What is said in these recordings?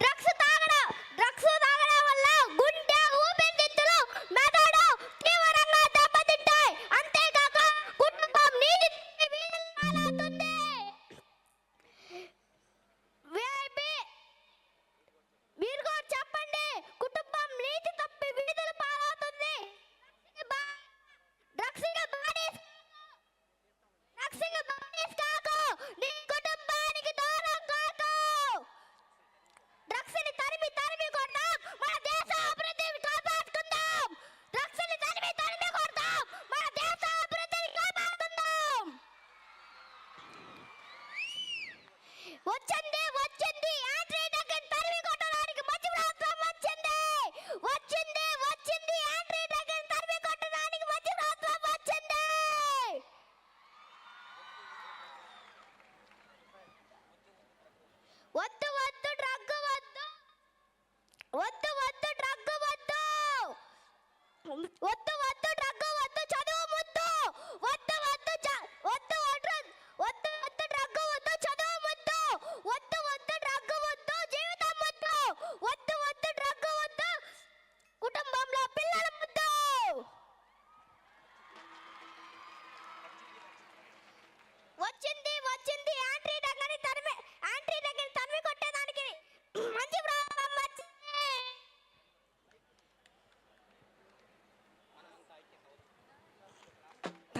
Drugs వచ్చింది వచ్చింది. Andrei డగన్ తరిమి కొట్టడానికి మంచి ప్రభుత్వం వచ్చింది వచ్చింది. వచ్చింది తరిమి కొట్టడానికి మంచి ప్రభుత్వం వచ్చింది. వద్దు వద్దు డ్రగ్ వద్దు. వద్దు వద్దు డ్రగ్ వద్దు. వద్దు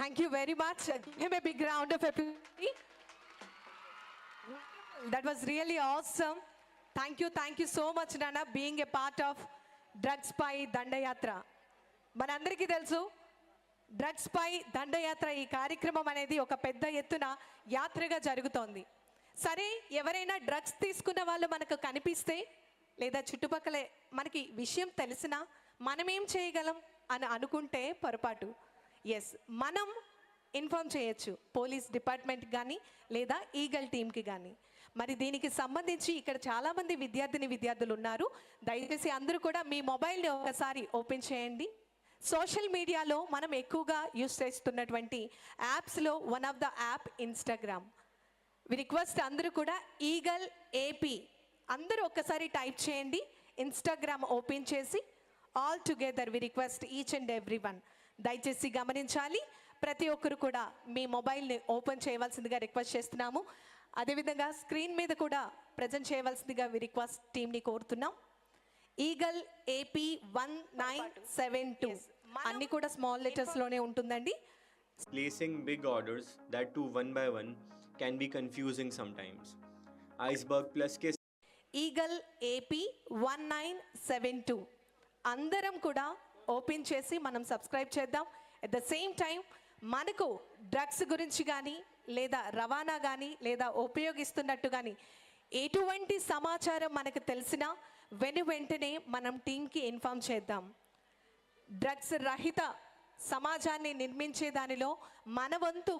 Thank you very much. Give him a big round of applause. That was really awesome. Thank you, thank you so much, Nana, being a part of drugs పై దండయాత్ర మనందరికీ తెలుసు డ్రగ్స్ పై దండయాత్ర ఈ కార్యక్రమం అనేది ఒక పెద్ద ఎత్తున యాత్రగా జరుగుతోంది సరే ఎవరైనా డ్రగ్స్ తీసుకున్న వాళ్ళు మనకు కనిపిస్తే లేదా చుట్టుపక్కల మనకి విషయం తెలిసినా మనమేం చేయగలం అని అనుకుంటే పొరపాటు ఎస్ మనం ఇన్ఫామ్ చేయొచ్చు పోలీస్ డిపార్ట్మెంట్ కానీ లేదా ఈగల్ టీంకి కానీ. మరి దీనికి సంబంధించి ఇక్కడ చాలామంది విద్యార్థిని విద్యార్థులు ఉన్నారు. దయచేసి అందరూ కూడా మీ మొబైల్ని ఒకసారి ఓపెన్ చేయండి. సోషల్ మీడియాలో మనం ఎక్కువగా యూస్ చేస్తున్నటువంటి యాప్స్లో one of the app Instagram. We request అందరూ కూడా ఈగల్ ఏపీ అందరూ ఒక్కసారి టైప్ చేయండి. ఇన్స్టాగ్రామ్ ఓపెన్ చేసి all together we request each and every one. దయచేసి గమనించాలి. ప్రతి ఒక్కరు కూడా మీ మొబైల్ని ఓపెన్ చేయవలసిందిగా రిక్వెస్ట్ చేస్తున్నాము. అదేవిధంగా స్క్రీన్ మీద కూడా ప్రజెంట్ చేయవలసిందిగా వి రిక్వెస్ట్ టీంని కోరుతున్నాం. Eagle AP one nine seven two. అన్ని కూడా స్మాల్ లెటర్స్లోనే ఉంటుందండి. Placing big orders, that too one by one, can be confusing sometimes. Iceberg Plus के Eagle AP one nine seven two. అందరం కూడా ఓపెన్ చేసి మనం సబ్స్క్రైబ్ చేద్దాం. అట్ ద సేమ్ టైం మనకు డ్రగ్స్ గురించి కానీ లేదా రవాణా కానీ లేదా ఉపయోగిస్తున్నట్టు కానీ ఎటువంటి సమాచారం మనకు తెలిసినా వెను వెంటనే మనం టీంకి ఇన్ఫామ్ చేద్దాం. డ్రగ్స్ రహిత సమాజాన్ని నిర్మించే దానిలో మన వంతు